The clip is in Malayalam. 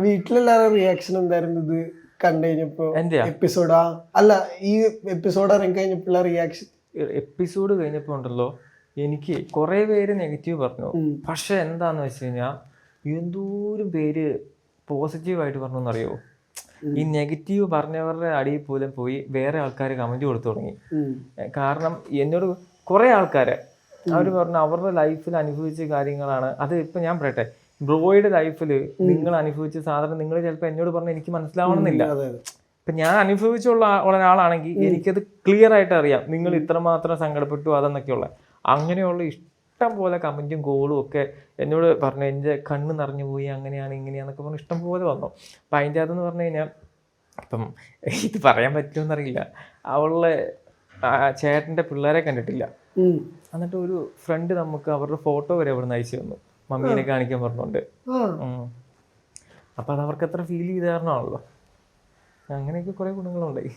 വീട്ടിലെല്ലാവരും റിയാക്ഷൻ എന്തായിരുന്നു ഇത് കണ്ടു കഴിഞ്ഞപ്പോ എപ്പിസോഡാ അല്ല ഈ എപ്പിസോഡ് ഇറങ്ങി കഴിഞ്ഞപ്പോഴുള്ള റിയാക്ഷൻ എപ്പിസോഡ് കഴിഞ്ഞപ്പോ ഉണ്ടല്ലോ എനിക്ക് കുറെ പേര് നെഗറ്റീവ് പറഞ്ഞു. പക്ഷെ എന്താന്ന് വെച്ച് കഴിഞ്ഞാൽ എന്തോരം പേര് പോസിറ്റീവായിട്ട് പറഞ്ഞു എന്നറിയോ? ഈ നെഗറ്റീവ് പറഞ്ഞവരുടെ അടിയിൽ പോലും പോയി വേറെ ആൾക്കാർ കമന്റ് കൊടുത്തു തുടങ്ങി. കാരണം എന്നോട് കുറേ ആൾക്കാര് അവർ പറഞ്ഞു അവരുടെ ലൈഫിൽ അനുഭവിച്ച കാര്യങ്ങളാണ്. അത് ഇപ്പൊ ഞാൻ പറയട്ടെ ബ്രോയുടെ ലൈഫിൽ നിങ്ങൾ അനുഭവിച്ച സാധനം നിങ്ങൾ ചിലപ്പോൾ എന്നോട് പറഞ്ഞ എനിക്ക് മനസ്സിലാവണമെന്നില്ല. ഇപ്പൊ ഞാൻ അനുഭവിച്ചുള്ള ഒരാളാണെങ്കിൽ എനിക്കത് ക്ലിയർ ആയിട്ട് അറിയാം. നിങ്ങൾ ഇത്രമാത്രം സങ്കടപ്പെട്ടു അതെന്നൊക്കെയുള്ള. അങ്ങനെയുള്ള ഇഷ്ടം പോലെ കമന്റും ഗോളും ഒക്കെ എന്നോട് പറഞ്ഞു എന്റെ കണ്ണ് നിറഞ്ഞു പോയി അങ്ങനെയാണ് ഇങ്ങനെയാന്നൊക്കെ പറഞ്ഞു ഇഷ്ടം പോലെ വന്നു. അപ്പം അതിന്റെ അതെന്ന് പറഞ്ഞു കഴിഞ്ഞാൽ ഇപ്പം ഇത് പറയാൻ പറ്റുമെന്നറിയില്ല അവളുടെ ചേട്ടന്റെ പിള്ളേരെ കണ്ടിട്ടില്ല. എന്നിട്ട് ഒരു ഫ്രണ്ട് നമുക്ക് അവരുടെ ഫോട്ടോ വരെ അവിടെ നിന്ന് അയച്ചു തന്നു. മമ്മീനെ കാണിക്കാൻ പറഞ്ഞോണ്ട്. അപ്പൊ അത് അവർക്ക് അത്ര ഫീൽ ചെയ്ത കാരണമാണല്ലോ. അങ്ങനെയൊക്കെ കുറെ ഗുണങ്ങളുണ്ടായി.